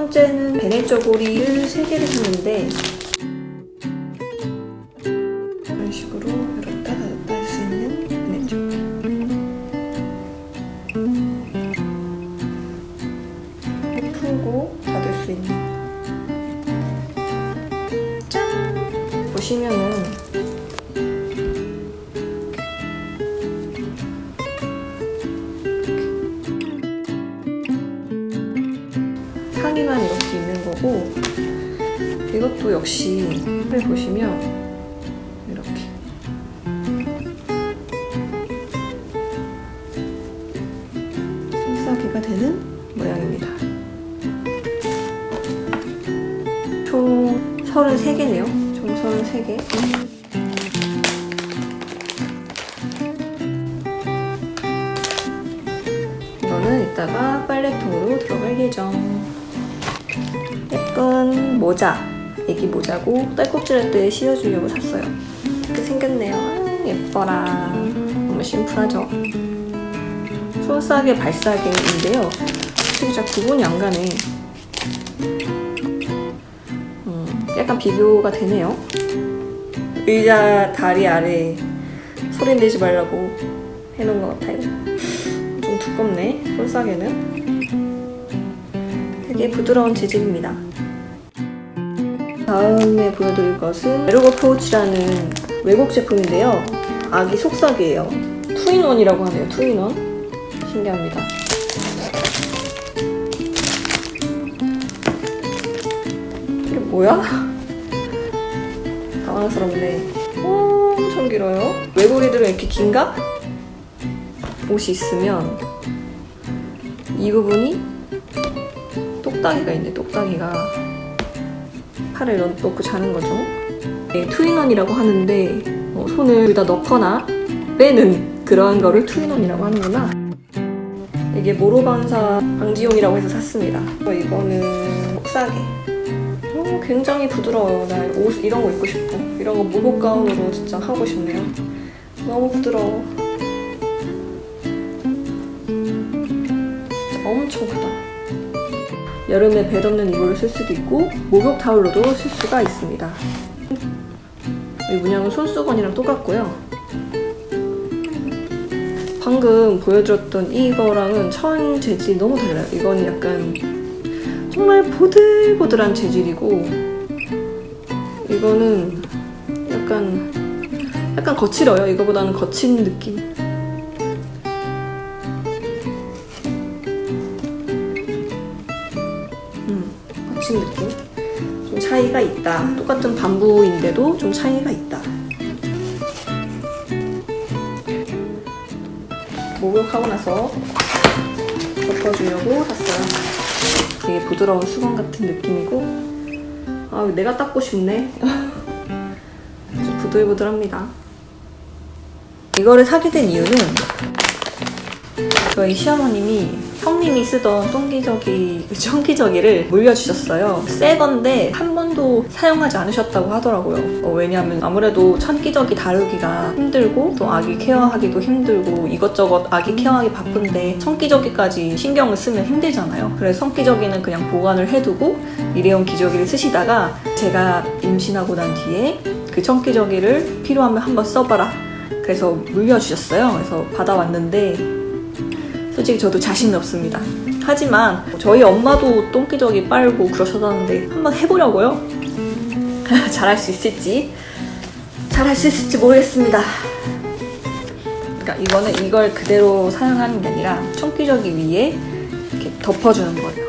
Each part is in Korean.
번째는 베네 쪼고리를 3개를 샀는데 이런 식으로 열었다 닫았다 할 수 있는 베네 쪼고리 풀고 닫을 수 있는 짠! 보시면은 거고 이것도 역시 를 보시면 이렇게 손싸기가 되는 모양입니다. 총 33개네요. 총 33개. 이거는 이따가 빨래통으로 들어갈 예정. 예쁜 모자. 애기 모자고 딸꾹질할 때 씌워주려고 샀어요. 이렇게 생겼네요. 아, 예뻐라. 너무 심플하죠? 손싸개 발싸개인데요. 어떻게 잘 구분이 안 가네. 음, 약간 비교가 되네요. 의자 다리 아래 소리 내지 말라고 해놓은 것 같아요. 좀 두껍네, 손싸개는. 되게 부드러운 재질입니다. 다음에 보여드릴 것은 에르고 파우치라는 외국 제품인데요. 아기 속삭이에요. 투인원이라고 하네요, 투인원. 신기합니다. 이게 뭐야? 당황스럽네. 엄청 길어요. 외국 애들은 이렇게 긴가? 옷이 있으면 이 부분이 똑딱이가 있네, 똑딱이가. 팔을 넣- 넣고 자는 거죠. 네, 투인원이라고 하는데 어, 손을 여기다 넣거나 빼는 그런 거를 투인원이라고 하는구나. 이게 모로방사 방지용이라고 해서 샀습니다. 어, 이거는 속싸개. 어, 굉장히 부드러워요. 나 옷 이런 거 입고 싶어. 이런 거 무복 가운으로 진짜 하고 싶네요. 너무 부드러워. 엄청 크다. 여름에 배 덮는 이불을 쓸 수도 있고 목욕 타올로도 쓸 수가 있습니다. 이 문양은 손수건이랑 똑같고요. 방금 보여드렸던 이거랑은 천 재질이 너무 달라요. 이건 약간 정말 보들보들한 재질이고 이거는 약간 약간 거칠어요. 이거보다는 거친 느낌. 거친 느낌. 좀 차이가 있다. 똑같은 반부인데도 좀 차이가 있다. 목욕하고 나서 덮어주려고 샀어요. 되게 부드러운 수건 같은 느낌이고, 아, 내가 닦고 싶네. 부들부들합니다. 이거를 사게 된 이유는 저희 시어머님이 형님이 쓰던 똥기저귀, 청기저귀를 물려주셨어요. 새 건데 한 번도 사용하지 않으셨다고 하더라고요. 어, 왜냐하면 아무래도 천기저귀 다루기가 힘들고 또 아기 케어하기도 힘들고 이것저것 아기 케어하기 바쁜데 청기저귀까지 신경을 쓰면 힘들잖아요. 그래서 청기저귀는 그냥 보관을 해두고 일회용 기저귀를 쓰시다가 제가 임신하고 난 뒤에 그 청기저귀를 필요하면 한번 써봐라. 그래서 물려주셨어요. 그래서 받아왔는데 솔직히 저도 자신은 없습니다. 하지만 저희 엄마도 똥기저귀 빨고 그러셨다는데 한번 해보려고요. 잘할 수 있을지 잘할 수 있을지 모르겠습니다. 그러니까 이거는 이걸 그대로 사용하는 게 아니라 청기저귀 위에 이렇게 덮어주는 거예요.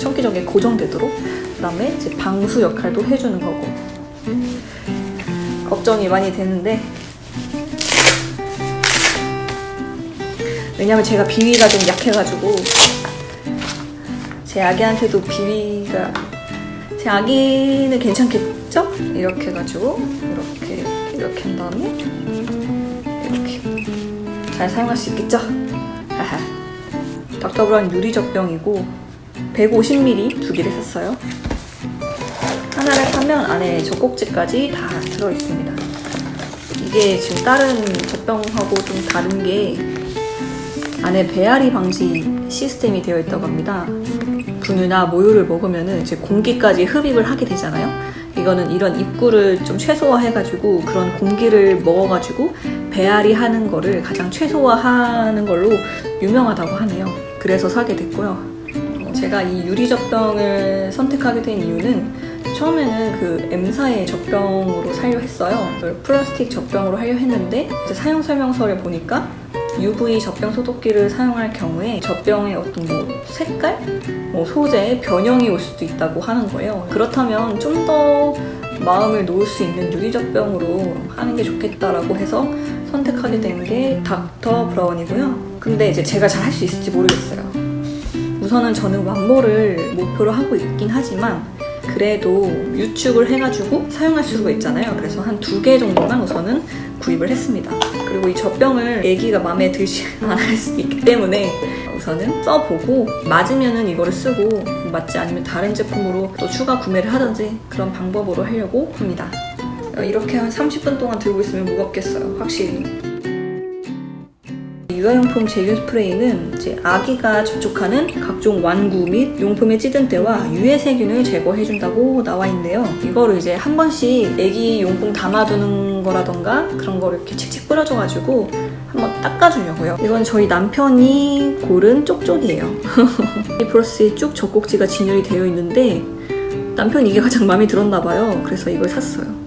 청기저귀에 고정되도록 그다음에 이제 방수 역할도 해주는 거고 걱정이 많이 되는데 왜냐면 제가 비위가 좀 약해가지고 제 아기한테도 비위가 제 아기는 괜찮겠죠? 이렇게 해가지고 이렇게 이렇게 한 다음에 이렇게 잘 사용할 수 있겠죠? 하하. 닥터브라운 유리젖병이고 150ml 두 개를 샀어요. 하나를 사면 안에 젖꼭지까지 다 들어있습니다. 이게 지금 다른 젖병하고 좀 다른 게 안에 배앓이 방지 시스템이 되어 있다고 합니다. 분유나 모유를 먹으면 이제 공기까지 흡입을 하게 되잖아요. 이거는 이런 입구를 좀 최소화해가지고 그런 공기를 먹어가지고 배앓이 하는 거를 가장 최소화하는 걸로 유명하다고 하네요. 그래서 사게 됐고요. 어, 제가 이 유리 젖병을 선택하게 된 이유는 처음에는 그 M사의 젖병으로 사려 했어요. 플라스틱 젖병으로 하려 했는데 사용 설명서를 보니까 UV 젖병 소독기를 사용할 경우에 젖병의 어떤 뭐 색깔, 뭐 소재 변형이 올 수도 있다고 하는 거예요. 그렇다면 좀 더 마음을 놓을 수 있는 유리젖병으로 하는 게 좋겠다라고 해서 선택하게 된 게 닥터 브라운이고요. 근데 이제 제가 잘 할 수 있을지 모르겠어요. 우선은 저는 완모를 목표로 하고 있긴 하지만 그래도 유축을 해가지고 사용할 수가 있잖아요. 그래서 한 두 개 정도만 우선은 구입을 했습니다. 그리고 이 젖병을 애기가 마음에 들지 않을 수도 있기 때문에 우선은 써보고 맞으면은 이거를 쓰고 맞지 않으면 다른 제품으로 또 추가 구매를 하든지 그런 방법으로 하려고 합니다. 이렇게 한 30분 동안 들고 있으면 무겁겠어요. 확실히. 유아용품 제균 스프레이는 이제 아기가 접촉하는 각종 완구 및 용품의 찌든 때와 유해 세균을 제거해준다고 나와 있는데요. 이거를 이제 한 번씩 아기 용품 담아두는 거라던가 그런 거를 이렇게 칙칙 뿌려줘가지고 한번 닦아주려고요. 이건 저희 남편이 고른 쪽쪽이에요. 이 플러스에 쭉 젖꼭지가 진열이 되어 있는데 남편이 이게 가장 마음에 들었나 봐요. 그래서 이걸 샀어요.